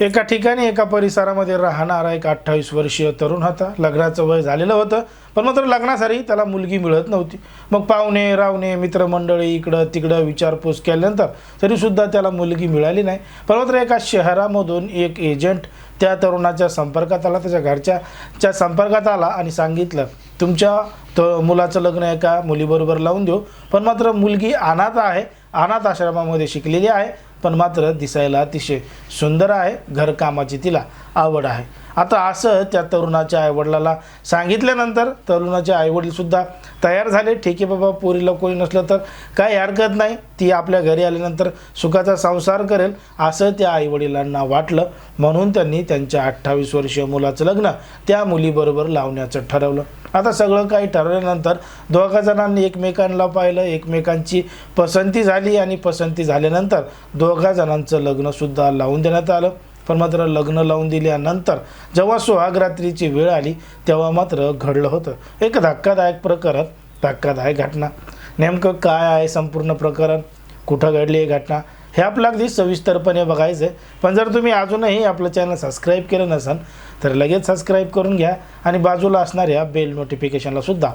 एका ठिकाणी एका परिसरामध्ये राहणारा एक अठ्ठावीस वर्षीय तरुण होता. लग्नाचं वय झालेलं होतं पण मात्र लग्नासाठी त्याला मुलगी मिळत नव्हती. मग पाहुणे रावणे मित्रमंडळी इकडं तिकडं विचारपूस केल्यानंतर तरीसुद्धा त्याला मुलगी मिळाली नाही. पण मात्र एका शहरामधून एक एजंट त्या तरुणाच्या संपर्कात आला त्याच्या घरच्याच्या संपर्कात आला आणि सांगितलं तुमच्या त मुलाचं लग्न एका मुलीबरोबर लावून देऊ. पण मात्र मुलगी अनाथ आहे अनाथ आश्रमामध्ये शिकलेली आहे पण मात्र दिसायला अतिशय सुंदर आहे घरकामाची तिला आवड आहे. आता असं त्या तरुणाच्या आईवडिलाला सांगितल्यानंतर तरुणाचे आईवडीलसुद्धा तयार झाले. ठीक आहे बाबा पोरीला कोणी नसलं तर काही हरकत नाही. ती आपल्या घरी आल्यानंतर सुखाचा संसार करेल असं त्या आईवडिलांना वाटलं. म्हणून त्यांनी त्यांच्या अठ्ठावीस वर्षीय मुलाचं लग्न त्या मुलीबरोबर लावण्याचं ठरवलं. आता सगळं काही ठरवल्यानंतर दोघा जणांनी एकमेकांना पाहिलं. एकमेकांची पसंती झाली आणि पसंती झाल्यानंतर दोघा जणांचं लग्नसुद्धा लावून देण्यात आलं. पण मात्र लग्न लावून दिल्यानंतर जेव्हा सुहागरात्रीची वेळ आली तेव्हा मात्र घडलं होतं. एक धक्कादायक प्रकरण धक्कादायक घटना. नेमकं काय आहे संपूर्ण प्रकरण? कुठं घडली ही घटना? हे आपलं अगदी सविस्तरपणे बघायचं आहे पण जर तुम्ही अजूनही आपलं चॅनल सबस्क्राईब केलं नसाल तर लगेच सबस्क्राईब करून घ्या आणि बाजूला असणाऱ्या बेल नोटिफिकेशनला सुद्धा.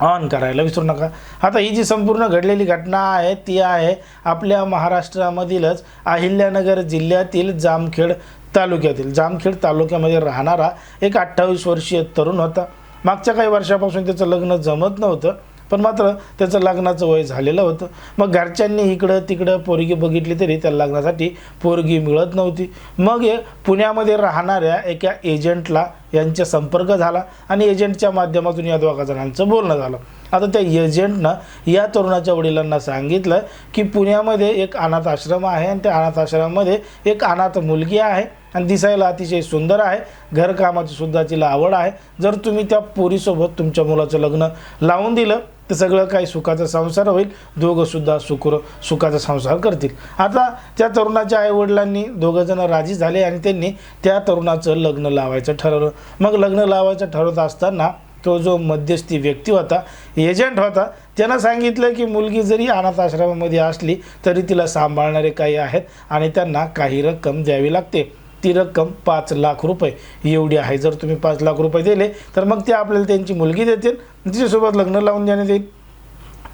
ऑन करायला विसरू नका. आता ही जी संपूर्ण घडलेली घटना आहे ती आहे आपल्या महाराष्ट्रामधीलच अहिल्यानगर जिल्ह्यातील जामखेड तालुक्यातील. जामखेड तालुक्यामध्ये राहणारा एक अठ्ठावीस वर्षीय तरुण होता. मागच्या काही वर्षापासून त्याचं लग्न जमत नव्हतं. पण मात्र त्याचं लग्नाचं वय झालेलं होतं. मग घरच्यांनी इकडं तिकडं पोरगी बघितली तरी त्या लग्नासाठी पोरगी मिळत नव्हती. मग हे पुण्यामध्ये राहणाऱ्या एका एजंटला यांचा संपर्क झाला आणि एजंटच्या माध्यमातून या दोघा जणांचं बोलणं झालं. आता त्या एजंटनं या तरुणाच्या वडिलांना सांगितलं की पुण्यामध्ये एक अनाथ आश्रम आहे आणि त्या अनाथ आश्रमामध्ये एक अनाथ मुलगी आहे आणि दिसायला अतिशय सुंदर आहे. घरकामाची सुद्धा तिला आवड आहे. जर तुम्ही त्या पोरीसोबत तुमच्या मुलाचं लग्न लावून दिलं तर सगळं काही सुखाचा संसार होईल. दोघंसुद्धा सुखर सुखाचा संसार करतील. आता त्या तरुणाच्या आईवडिलांनी दोघंजणं राजी झाले आणि त्यांनी त्या तरुणाचं लग्न लावायचं ठरवलं. मग लग्न लावायचं ठरवत असताना तो जो मध्यस्थी व्यक्ती होता एजंट होता त्यानं सांगितलं की मुलगी जरी अनाथ आश्रमामध्ये असली तरी तिला सांभाळणारे काही आहेत आणि त्यांना काही रक्कम द्यावी लागते. ती रक्कम पाच लाख रुपये. एवढी आहे जर तुम्ही पाच लाख रुपये दिले तर मग ते आपल्याला त्यांची मुलगी देतील तिच्यासोबत लग्न लावून देण्यात येईल.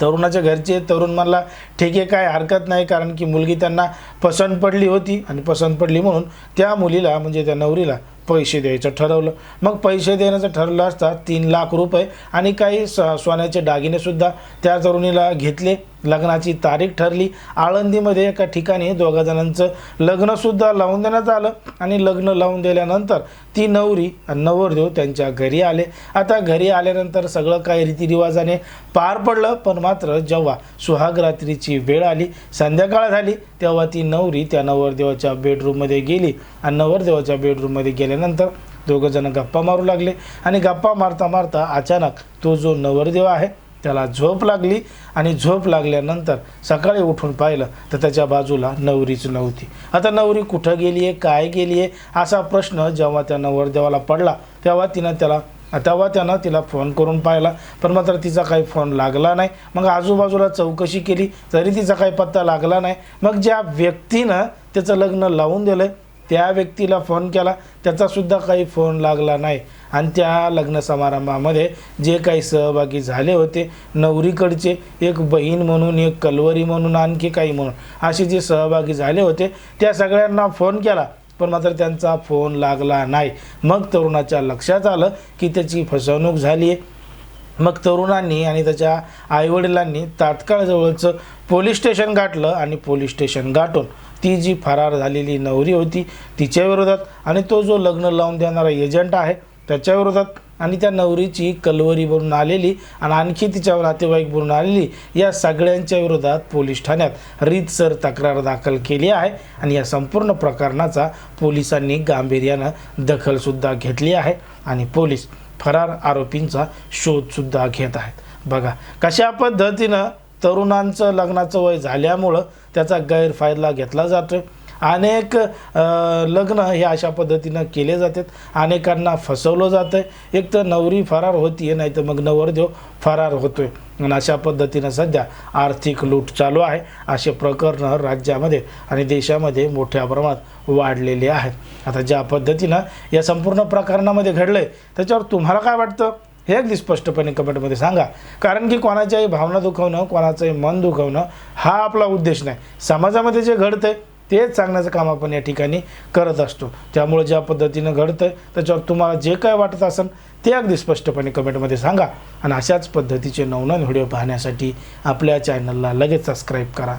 तरुणाच्या घरचे तरुण म्हणला ठीक आहे काय हरकत नाही कारण की मुलगी त्यांना पसंत पडली होती आणि पसंत पडली म्हणून त्या मुलीला म्हणजे त्या नवरीला पैसे द्यायचं ठरवलं. मग पैसे देण्याचं ठरलं असता तीन लाख रुपये आणि काही स सोन्याचे दागिनेसुद्धा त्या तरुणीला घेतले. लग्नाची तारीख ठरली. आळंदीमध्ये एका ठिकाणी दोघा जणांचं लग्नसुद्धा लावून देण्यात आलं आणि लग्न लावून दिल्यानंतर ती नवरी आणि नवरदेव त्यांच्या घरी आले. आता घरी आल्यानंतर सगळं काही रीतिरिवाजाने पार पडलं पण मात्र जेव्हा सुहागरात्रीची वेळ आली संध्याकाळ झाली तेव्हा ती नवरी त्या नवरदेवाच्या बेडरूममध्ये गेली. आणि नवरदेवाच्या बेडरूममध्ये गेल्या दोघं दोघंजणं गप्पा मारू लागले आणि गप्पा मारता मारता अचानक तो जो नवरदेव आहे त्याला झोप लागली आणि झोप लागल्यानंतर सकाळी उठून पाहिलं तर त्याच्या बाजूला नवरीच नव्हती. आता नवरी कुठं गेली आहे काय गेली आहे असा प्रश्न जेव्हा त्या नवरदेवाला पडला तेव्हा तिनं त्याला तेव्हा त्यानं तिला फोन करून पाहिला. पण मात्र तिचा काही फोन लागला नाही. मग आजूबाजूला चौकशी केली तरी तिचा काही पत्ता लागला नाही. मग ज्या व्यक्तीनं त्याचं लग्न लावून दिलं त्या व्यक्तीला फोन केला त्याचासुद्धा काही फोन लागला नाही. आणि त्या लग्न समारंभामध्ये जे काही सहभागी झाले होते नवरीकडचे एक बहीण म्हणून एक कलवरी म्हणून आणखी काही म्हणून असे जे सहभागी झाले होते त्या सगळ्यांना फोन केला पण मात्र त्यांचा फोन लागला नाही. मग तरुणाच्या लक्षात आलं की त्याची फसवणूक झाली आहे. मग तरुणांनी आणि त्याच्या आईवडिलांनी तात्काळ जवळचं पोलीस स्टेशन गाठलं आणि पोलीस स्टेशन गाठून ती जी फरार झालेली नवरी होती तिच्या विरोधात आणि तो जो लग्न लावून देणारा एजंट आहे त्याच्या विरोधात आणि त्या नवरीची कलवरी भरून आलेली आणि आणखी तिच्यावर नातेवाईक भरून आलेली या सगळ्यांच्या विरोधात पोलीस ठाण्यात रीतसर तक्रार दाखल केली आहे आणि या संपूर्ण प्रकरणाचा पोलिसांनी गांभीर्यानं दखलसुद्धा घेतली आहे आणि पोलीस फरार आरोपींचा शोधसुद्धा घेत आहेत. बघा कशा पद्धतीनं तरुणांचं लग्नाचं वय झाल्यामुळं त्याचा गैरफायदा घेतला जातो अनेक लग्न हे अशा पद्धतीनं केले जातात. अनेकांना फसवलं जातं आहे एक तर नवरी फरार होती नाही तर मग नवरदेव फरार होतोय. आणि अशा पद्धतीनं सध्या आर्थिक लूट चालू आहे. असे प्रकरणं राज्यामध्ये आणि देशामध्ये मोठ्या प्रमाणात वाढलेले आहेत. आता ज्या पद्धतीनं या संपूर्ण प्रकरणामध्ये घडलं आहे त्याच्यावर तुम्हाला काय वाटतं? हे अगदी स्पष्टपणे कमेंटमध्ये सांगा. कारण की कोणाच्याही भावना दुखवणं कोणाचंही मन दुखवणं हा आपला उद्देश नाही. समाजामध्ये जे घडतंय तेच सांगण्याचं काम आपण या ठिकाणी करत असतो. त्यामुळे ज्या पद्धतीनं घडतंय त्याच्यावर तुम्हाला जे काय वाटत असेल ते अगदी स्पष्टपणे कमेंटमध्ये सांगा. आणि अशाच पद्धतीचे नवनवीन व्हिडिओ पाहण्यासाठी आपल्या चॅनलला लगेच सबस्क्राईब करा.